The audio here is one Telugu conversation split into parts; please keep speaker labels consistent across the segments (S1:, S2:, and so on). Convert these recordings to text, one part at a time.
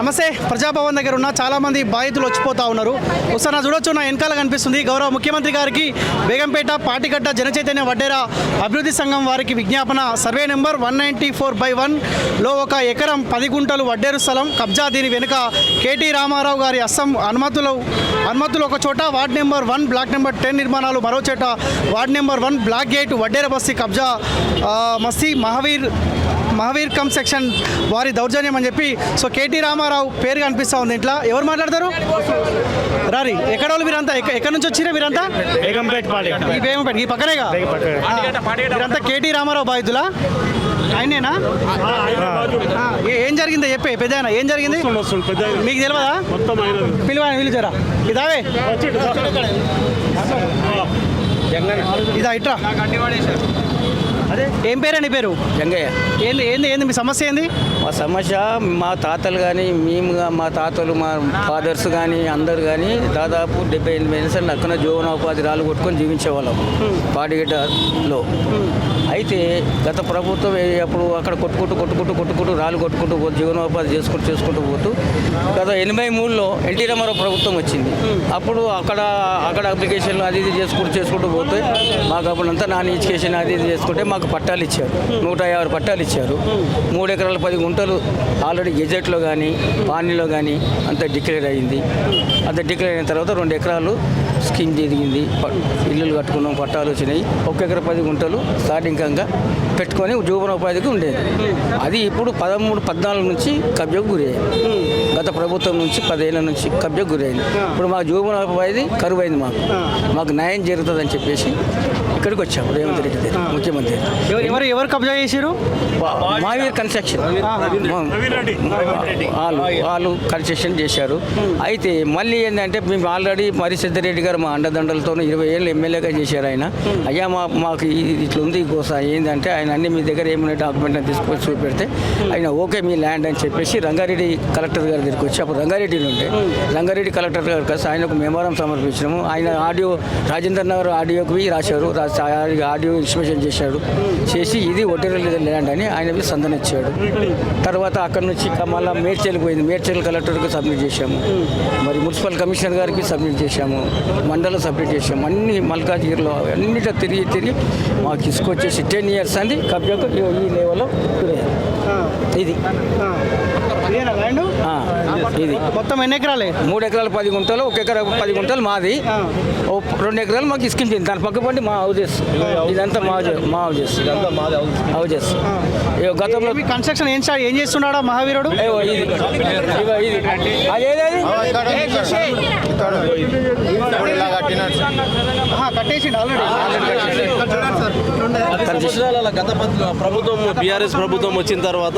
S1: నమస్తే. ప్రజాభవన్ దగ్గర ఉన్న చాలా మంది బాధితులు వచ్చిపోతా ఉన్నారు. ఒకసారి నా చూడొచ్చు నా వెనకాల కనిపిస్తుంది గౌరవ ముఖ్యమంత్రి గారికి బేగంపేట పాటిగడ్డ జనచైతన్య వడ్డేరా అభివృద్ధి సంఘం వారికి విజ్ఞాపన. Survey number one ninety four by వన్లో ఒక ఎకరం పది గుంటలు వడ్డేరు స్థలం. కబ్జా దీని వెనుక కేటీ రామారావు గారి అస్సం అనుమతులు అనుమతులు ఒక చోట. Ward number one block number ten నిర్మాణాలు మరో చోట. Ward number one block gate Vaddera Basti కబ్జా ఆ, మస్తీ మహావీర్ మహావీర్ కమ్ సెక్షన్ వారి దౌర్జన్యం అని చెప్పి సో కేటీ రామారావు పేరు కనిపిస్తూ ఉంది. ఇంట్లో ఎవరు మాట్లాడతారు? రారి ఎక్కడ వాళ్ళు మీరంతా? ఎక్క- ఎక్కడి నుంచి వచ్చిరా మీరంతా?
S2: బేగంపేట
S1: ఈ పక్కనేగా? ఆ, మీరంతా కేటీ రామారావు బాధితులా? ఆయనేనా ఏ- జరిగిందో చెప్పే పెద్ద ఏం జరిగింది? మీకు తెలియదా పిలువ పిలిచారా. ఇదావే. ఇదా ఇట్రా. ఏం పేరు నీ పేరు?
S3: జంగయ్య
S1: ఏంది ఏంది ఏంది మీ సమస్య ఏంది?
S3: మా సమస్య మా తాతలు కానీ మేము మా తాతలు మా ఫాదర్స్ కానీ అందరు కానీ దాదాపు డెబ్బై ఎనిమిది నిమిషాలు అక్కడ జీవనోపాధి రాళ్ళు కొట్టుకొని జీవించేవాళ్ళం. పాడిగడ్డలో అయితే గత ప్రభుత్వం అప్పుడు అక్కడ కొట్టుకుంటూ కొట్టుకుంటూ కొట్టుకుంటూ రాళ్ళు కొట్టుకుంటూ పో- జీవనోపాధి చేసుకుంటూ చేసుకుంటూ పోతూ గత ఎనభై మూడులో ఎన్టీ రామారావు ప్రభుత్వం వచ్చింది. అప్పుడు అక్కడ అక్కడ అప్లికేషన్లు అది ఇది చేసుకుంటూ చేసుకుంటూ పోతే మాకు అప్పుడంతా నాన్ ఎడ్యుకేషన్ అది ఇది చేసుకుంటే మాకు పట్టాలు ఇచ్చారు. నూట యాభై పట్టాలు ఇచ్చారు. మూడు ఎకరాల పది గుంటలు ఆల్రెడీ గెజెట్లో కానీ పానీలో కానీ అంత డిక్లేర్ అయింది. అంత డిక్లేర్ అయిన తర్వాత రెండు ఎకరాలు స్కీమ్ జరిగింది. ఇల్లులు కట్టుకున్నాం పట్టాలు వచ్చినాయి. ఒక ఎకర పది గుంటలు స్టార్టింగ్గా పెట్టుకొని జీవనోపాధికి ఉండేది. అది ఇప్పుడు పదమూడు పద్నాలుగు నుంచి కబ్జకు గురయ్యాయి. గత ప్రభుత్వం నుంచి పదేళ్ళ నుంచి కబ్జకు గురైంది. ఇప్పుడు మా జీవనోపాధి కరువైంది మాకు. మాకు న్యాయం జరుగుతుందని చెప్పేసి ఇక్కడికి వచ్చాము రేవంత్ రెడ్డి దగ్గర ముఖ్యమంత్రి
S1: ఎవరు ఎవరు కబ్జా చేసిరు
S3: మావీర్ కన్స్ట్రక్షన్. వాళ్ళు వాళ్ళు కన్స్ట్రక్షన్ చేశారు. అయితే మళ్ళీ ఏంటంటే మేము ఆల్రెడీ మరి సిద్ధారెడ్డి గారు మా అండదండలతో ఇరవై ఏళ్ళు ఎమ్మెల్యేగా చేశారు ఆయన. అయ్యా మా మాకు ఇట్లా ఉంది గోస ఏంటంటే ఆయన అన్ని మీ దగ్గర ఏమైనా డాక్యుమెంట్ తీసుకొని చూపెడితే ఆయన ఓకే మీ ల్యాండ్ అని చెప్పేసి రంగారెడ్డి కలెక్టర్ గారి దగ్గరికి వచ్చి అప్పుడు రంగారెడ్డి ఉండే. రంగారెడ్డి కలెక్టర్ గారు కలిసి ఆయనకు మెమోరం సమర్పించినాము. ఆయన ఆడియో రాజేంద్ర నగర్ ఆడియోకి రాశారు. ఆడియో ఇన్స్పెక్షన్ చేశాడు. చేసి ఇది ఒటేరల్ ల్యాండ్ అని ఆయన సందన ఇచ్చాడు. తర్వాత అక్కడ నుంచి మళ్ళా మేడ్చల్ పోయింది. మేడ్చల్ కలెక్టర్కి సబ్మిట్ చేశాము. మరి మున్సిపల్ కమిషనర్ గారికి సబ్మిట్ చేశాము. మండలం సబ్మిట్ చేశాము. అన్ని మల్కాజ్గిరిలో అన్నిట తిరిగి తిరిగి మాకు తీసుకొచ్చేసి టెన్ ఇయర్స్ అంది. కబ్జాకు ఈ ఈ లెవెల్లో. ఇది. ఇది.
S1: మొత్తం ఎన్ని ఎకరాలే?
S3: మూడు ఎకరాలు పది గుంటలు ఒక ఎకరా పది గుంటలు మాది. ఓ రెండు ఎకరాలు మాకు ఇసుకింది దాని పక్క పండి మా హౌజెస్ ఇదంతా మా మా హౌజెస్ హౌజెస్ గతంలో
S1: కన్స్ట్రక్షన్ ఏం ఏం చేస్తున్నాడా మహావీరుడు?
S3: అదేది
S1: కట్టేసిండు ఆల్రెడీ.
S4: గత ప్రభుత్వం బీఆర్ఎస్ ప్రభుత్వం వచ్చిన తర్వాత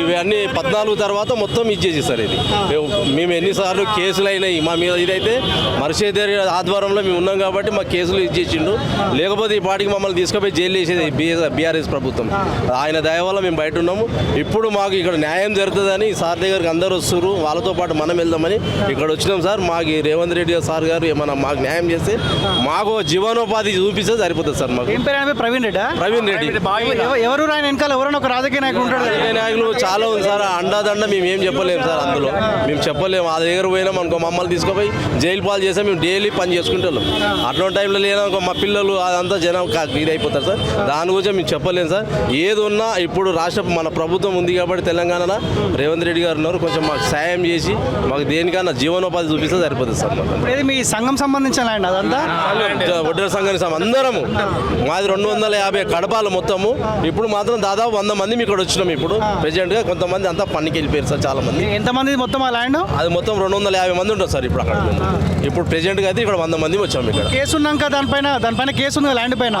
S4: ఇవన్నీ పద్నాలుగు తర్వాత మొత్తం ఇచ్చేసి సార్ ఇది. మేము- ఎన్నిసార్లు కేసులు అయినాయి. మా మీద ఇదైతే మరిషేదరి ఆధ్వర్యంలో మేము ఉన్నాం కాబట్టి మా కేసులు ఇచ్చేసిండు. లేకపోతే ఈ పాటికి మమ్మల్ని తీసుకుపోయి జైలు వేసేది బీఆర్ఎస్ ప్రభుత్వం. ఆయన దయ వల్ల మేము బయట ఉన్నాము. ఇప్పుడు మాకు ఇక్కడ న్యాయం జరుగుతుందని సార్ దగ్గరికి అందరూ వస్తారు వాళ్ళతో పాటు మనం వెళ్దామని ఇక్కడ వచ్చినాం సార్. మాకు రేవంత్ రెడ్డి సార్ గారు ఏమన్నా మాకు న్యాయం చేస్తే మాకు జీవనోపాధి చూపిస్తే సరిపోతుంది సార్ మాకు.
S1: ప్రవీణ్ రెడ్డా?
S4: ప్రవీణ్ రెడ్డి.
S1: ఎవ- ఎవరు ఆయన వెనకాల? ఎవరైనా ఒక రాజకీయ నాయకుడు ఉంటాడు.
S4: రాజకీయ నాయకులు చాలా ఉంది సార్. అండాదండ మేము ఏం చెప్పలేము సార్ అందులో. మేము చెప్పలేము ఆ దగ్గర పోయినాం అనుకో మమ్మల్ని తీసుకుపోయి జైలు పాలు చేస్తే మేము డైలీ పని చేసుకుంటాం అటువంటి టైంలో లేదనుకో మా పిల్లలు అదంతా జనం ఇది అయిపోతారు సార్. దాని గురించి మేము చెప్పలేము సార్. ఏది ఉన్నా ఇప్పుడు రాష్ట్ర మన ప్రభుత్వం ఉంది కాబట్టి తెలంగాణలో రేవంత్ రెడ్డి గారు ఉన్నారు. కొంచెం మాకు సాయం చేసి మాకు దేనికన్నా జీవనోపాధి చూపిస్తే సరిపోతుంది సార్
S1: ఏది మీ సంఘం సంబంధించిన అదంతా
S4: ఒడ్డర సంఘానికి సం- అందరము. మాది రెండు వందల యాభై కడపాలు మొత్తము. ఇప్పుడు మాత్రం దాదాపు వంద మంది ఇక్కడ వచ్చినాం ఇప్పుడు. ప్రెసిడెంట్గా కొంతమంది అంతా పనికి వెళ్ళిపోయారు సార్ చాలా మంది
S1: ఎంతమంది మొత్తం ఆ ల్యాండ్?
S4: అది మొత్తం రెండు వందల యాభై మంది ఉంటారు సార్ ఇప్పుడు అక్కడ. ఇప్పుడు ప్రెసిడెంట్గా అయితే ఇక్కడ వంద మంది వచ్చాము ఇక్కడ.
S1: కేసు ఉన్నాక దానిపైన దానిపైన కేసు ఉంది ల్యాండ్ పైన?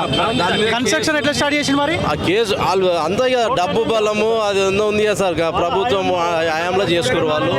S1: కన్స్ట్రక్షన్ ఎట్లా స్టార్ట్ చేసింది మరి?
S4: ఆ కేసు వాళ్ళు అంతా ఇక డబ్బు బలము అది ఉందో ఉంది కదా సార్. ఇక ప్రభుత్వం హయాంలో చేసుకోరు వాళ్ళు.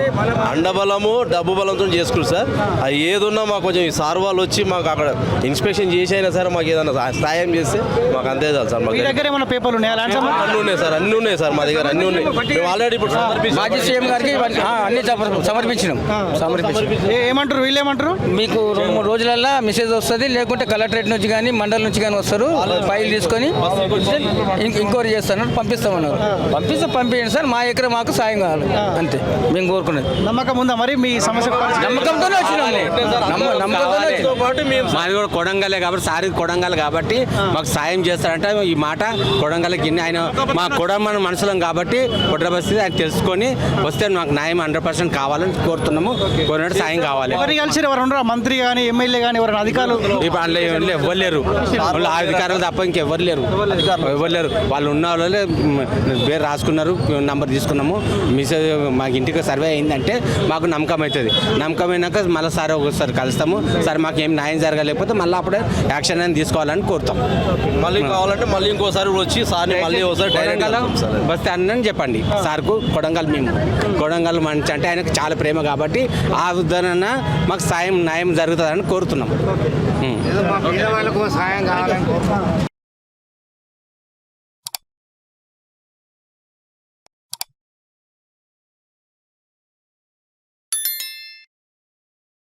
S4: అండబలము డబ్బు బలంతో చేసుకోరు సార్. అది ఏదున్నా మాకు కొంచెం ఈ సార్ వాళ్ళు వచ్చి మాకు అక్కడ ఇన్స్పెక్షన్ చేసి అయినా సరే మాకు ఏదైనా సాయం చేస్తే మాకు అంతే చాలు సార్.
S1: మీ
S4: మాకు
S1: దగ్గర ఏమైనా పేపర్లు ఉన్నాయా?
S4: అన్నీ ఉన్నాయి సార్ అన్నీ ఉన్నాయి సార్ మా దగ్గర అన్నీ ఉన్నాయి. మేము ఆల్రెడీ ఇప్పుడు సమర్పించాం.
S3: మాజీ సీఎం గారికి ఇవన్నీ- ఆ, అన్ని సమర్పించినాం. సమర్పించినాం.
S1: ఏ- ఏమంటారు? వీళ్ళు ఏమంటారు
S3: మీకు రెండు మూడు రోజులల్లో మెసేజ్ వస్తుంది. లేకుంటే కలెక్టరేట్ నుంచి కానీ మండలం నుంచి కానీ వస్తారు. ఫైల్ తీసుకొని ఎంక్వైరీ చేస్తున్నారు. పంపిస్తామన్నారు. పంపిస్తే పంపించండి సార్. మా ఎకర మాకు సాయం కావాలి. అంతే. మేము కోరుకున్నది
S1: నమ్మకం ఉందా మరి మీ సమస్య?
S3: నమ్మకంతోనే వచ్చినాం.
S5: మాది కూడా కొడంగలే కాబట్టి సారి కొడంగల్ కాబట్టి మాకు సాయం చేస్తారంటే. ఈ మాట కొడంగల్కి ఇన్ని ఆయన మా కొడమన మనుషులం కాబట్టి కుట్ర పరిస్థితి ఆయన తెలుసుకొని వస్తే మాకు న్యాయం హండ్రెడ్ పర్సెంట్ కావాలని కోరుతున్నాము. కోరినట్టు సాయం కావాలి.
S1: ఎవరిని కలిసి ఎవరు ఉండరా మంత్రి కానీ ఎమ్మెల్యే కానీ ఎవరైనా అధికారులు?
S5: ఇప్పుడు అందులో ఎవరు ఎవ్వరు లేరు. వాళ్ళు ఆ అధికారులు తప్ప ఇంకెవ్వరు లేరు. ఎవరు లేరు. వాళ్ళు ఉన్న వాళ్ళే పేరు రాసుకున్నారు నంబర్ తీసుకున్నాము. మెసేజ్ మాకు ఇంటికి సర్వే అయిందంటే మాకు నమ్మకం అవుతుంది. నమ్మకం అయినాక మళ్ళీ సార్ ఒకసారి కలుస్తాము. సార్ మాకు ఏం న్యాయం జరగలేకపోతే మళ్ళీ అప్పుడే యాక్షన్ అని తీసుకోవాలని కోరుతాం.
S4: మళ్ళీ కావాలంటే మళ్ళీ ఇంకోసారి వచ్చి సార్ని మళ్ళీ ఒకసారి సార్
S5: బస్తే అన్నని చెప్పండి. సార్కు కొడంగల్ మేము. కొడంగల్ మంచి అంటే ఆయనకు చాలా ప్రేమ కాబట్టి ఆ ఉదాహరణ మాకు సాయం న్యాయం జరుగుతుందని కోరుతున్నాం.